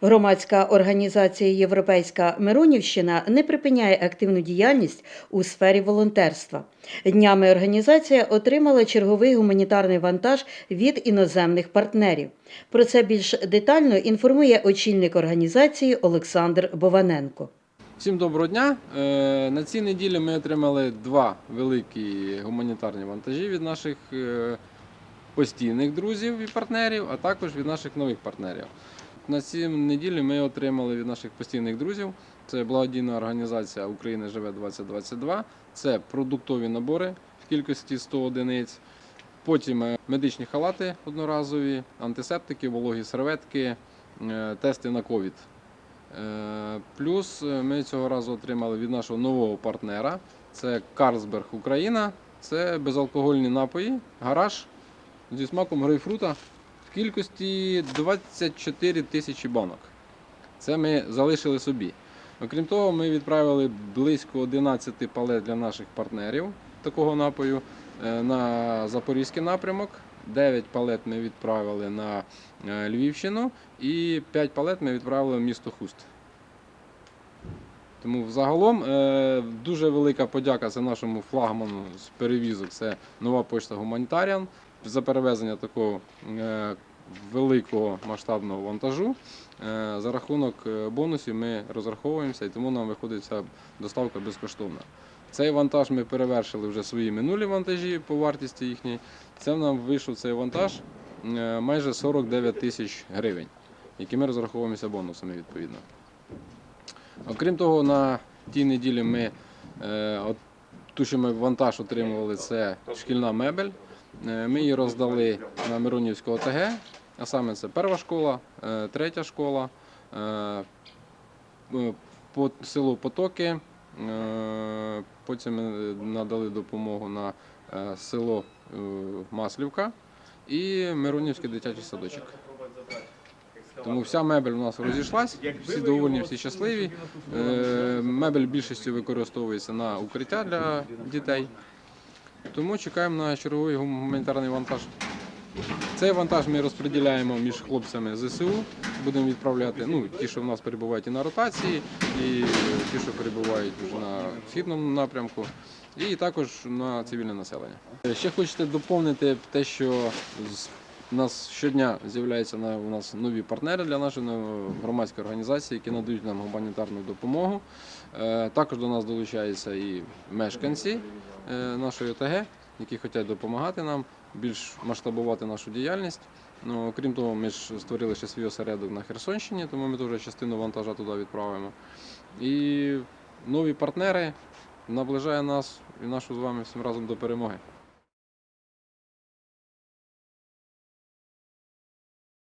Громадська організація Європейська Миронівщина не припиняє активну діяльність у сфері волонтерства. Днями організація отримала черговий гуманітарний вантаж від іноземних партнерів. Про це більш детально інформує очільник організації Олександр Бованенко. Всім доброго дня. Е, На цій неділі ми отримали два великі гуманітарні вантажі від наших е, постійних друзів і партнерів, а також від наших нових партнерів. На цій неділі ми отримали від наших постійних друзів. Це благодійна організація України живе 2022. Це продуктові набори в кількості 100 одиниць. Потім е, медичні халати одноразові, антисептики, вологі серветки, е, тести на ковід. Е, Плюс ми цього разу отримали від нашого нового партнера. Це Карлсберг Україна. Це безалкогольні напої, гараж зі смаком грейпфрута кількості 24 тисячі банок. Це ми залишили собі. Окрім того, ми відправили близько 11 палет для наших партнерів такого напою е, на Запорізький напрямок. 9 палет ми відправили на е, Львівщину і 5 палет ми відправили в місто Хуст. Тому взагалом е, дуже велика подяка це нашому флагману з перевізок. Це нова почта Гуманітаріан за перевезення такого е, великого масштабного вантажу. Е, За рахунок е, бонусів ми розраховуємося і тому нам виходить ця доставка безкоштовна. Цей вантаж ми перевершили вже свої минулі вантажі по вартості їхній. Це нам вийшов цей вантаж майже 49 тисяч гривень, які ми розраховуємося бонусами відповідно. Окрім того, на тій неділі ми от, ту, що ми вантаж отримували, це шкільна мебель. Е, Ми її роздали на Миронівську ОТГ, а саме це перша школа, е, третя школа, е, село Потоки. Потім надали допомогу на село Маслівка і Миронівський дитячий садочок. Тому вся мебель у нас розійшлась, всі довольні, всі щасливі. Мебель більшістю використовується на укриття для дітей. Тому чекаємо на черговий гуманітарний вантаж. Цей вантаж ми розподіляємо між хлопцями ЗСУ. Будемо відправляти ну, ті, що в нас перебувають і на ротації, і ті, що перебувають вже на східному напрямку, і також на цивільне населення. Ще хочете доповнити те, що з у нас щодня з'являються на у нас нові партнери для нашої громадської організації, які надають нам гуманітарну допомогу. Е, Також до нас долучаються і мешканці е, нашої ОТГ, які хочуть допомагати нам більш масштабувати нашу діяльність. Ну, окрім того, ми ж створили ще свій осередок на Херсонщині, тому ми теж частину вантажа туди відправимо. І нові партнери наближає нас і нашу з вами всім разом до перемоги.